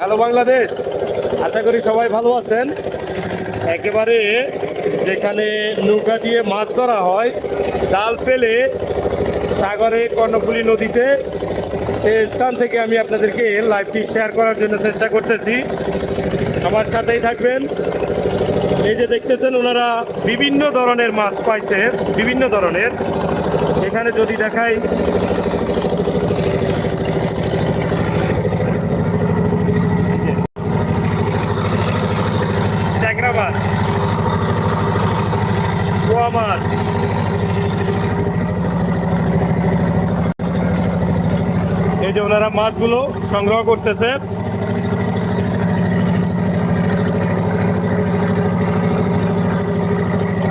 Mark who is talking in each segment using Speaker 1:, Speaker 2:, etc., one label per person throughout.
Speaker 1: Hello Bangladesh, আশা করি সবাই ভালো আছেন। একেবারে যেখানে নৌকা দিয়ে মাছ ধরা হয়, জাল ফেলে সাগরে কর্ণফুলী নদীতে, সে স্থান থেকে আমি আপনাদেরকে লাইভটি শেয়ার করার জন্য চেষ্টা করতেছি। আমার সাথেই থাকবেন। এই যে দেখতেছেন, ওনারা বিভিন্ন ধরনের মাছ পাইছে, বিভিন্ন ধরনের। এখানে যদি দেখাই ট্যাংরা মাছ এই যে ওনারা মাছগুলো সংগ্রহ করতেছে।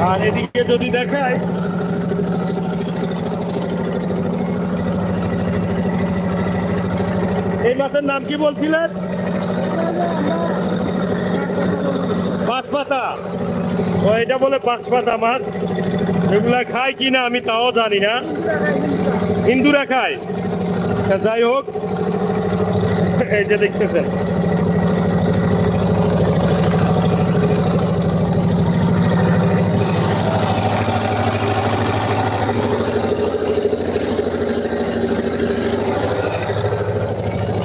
Speaker 1: আর এদিকে যদি দেখায়, এই মাছের নাম কি বলছিলেন? ও এটা বলে পাঁচপাতা মাছ। এগুলা খায় কি না আমি তাও জানি না। হিন্দুরা খায়। যাই হোক এই যে দেখতেছেন।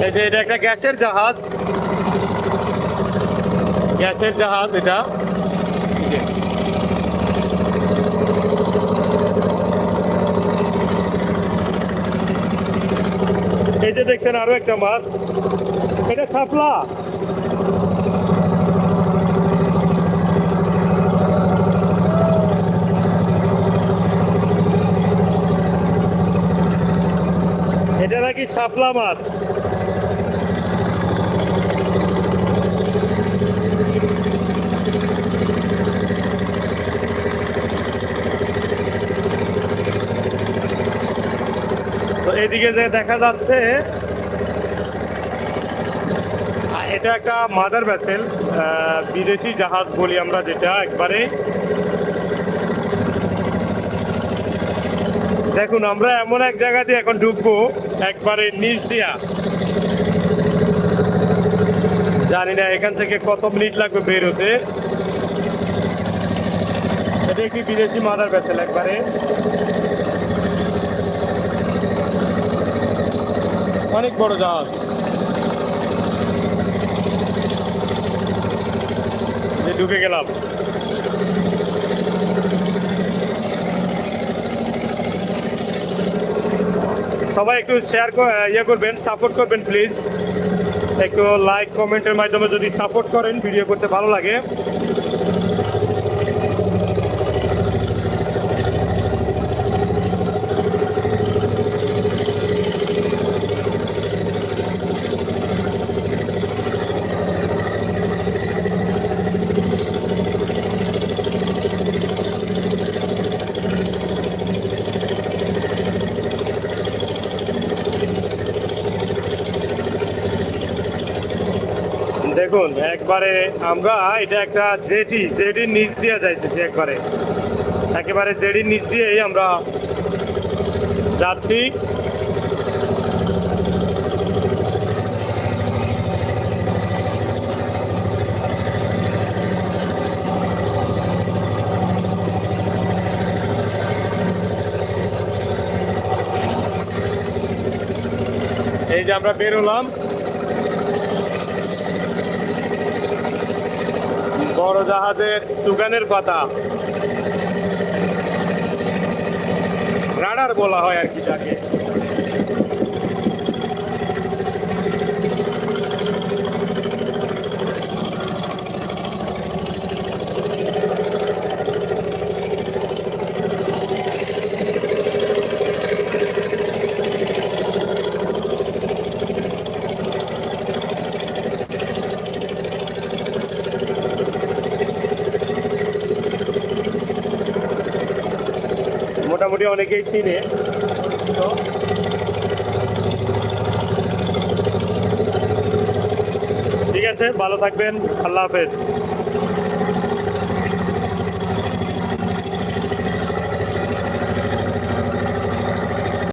Speaker 1: এই এটা একটা গ্যাসের জাহাজ। গ্যাসের জাহাজ এটা। এই যে দেখছেন আরও একটা মাছ। এটা সাপলা এটা নাকি সাপলা মাছ। এদিকে যে দেখা যাচ্ছে এটা একটা মাদার ভ্যাসেল বিদেশি জাহাজ বলি আমরা যেটা একবারে। দেখুন, আমরা এমন এক জায়গা দিয়ে এখন ঢুকবো, একবারে নিচ দিয়া। জানি না এখান থেকে কত মিনিট লাগবে বের হতে এটা একটি বিদেশি মাদার ভ্যাসেল একবারে। অনেক বড় জাহাজ। ঢুকে গেলাম। সবাই একটু শেয়ার ইয়ে করবেন সাপোর্ট করবেন প্লিজ একটু লাইক কমেন্টের মাধ্যমে যদি সাপোর্ট করেন ভিডিও করতে ভালো লাগে। দেখুন, একবারে আমরা এটা একটা জেটি জেটির নিচ দিয়ে যাইতেছি একবারে। একেবারে জেডির নিচ দিয়েই আমরা যাচ্ছি। এই যে আমরা বের হলাম জাহাজের সুগানের পাতা রাডার বলা হয় আর কি যাকে মোটামুটি অনেকেই চিনে। তো ঠিক আছে ভালো থাকবেন আল্লাহ হাফেজ।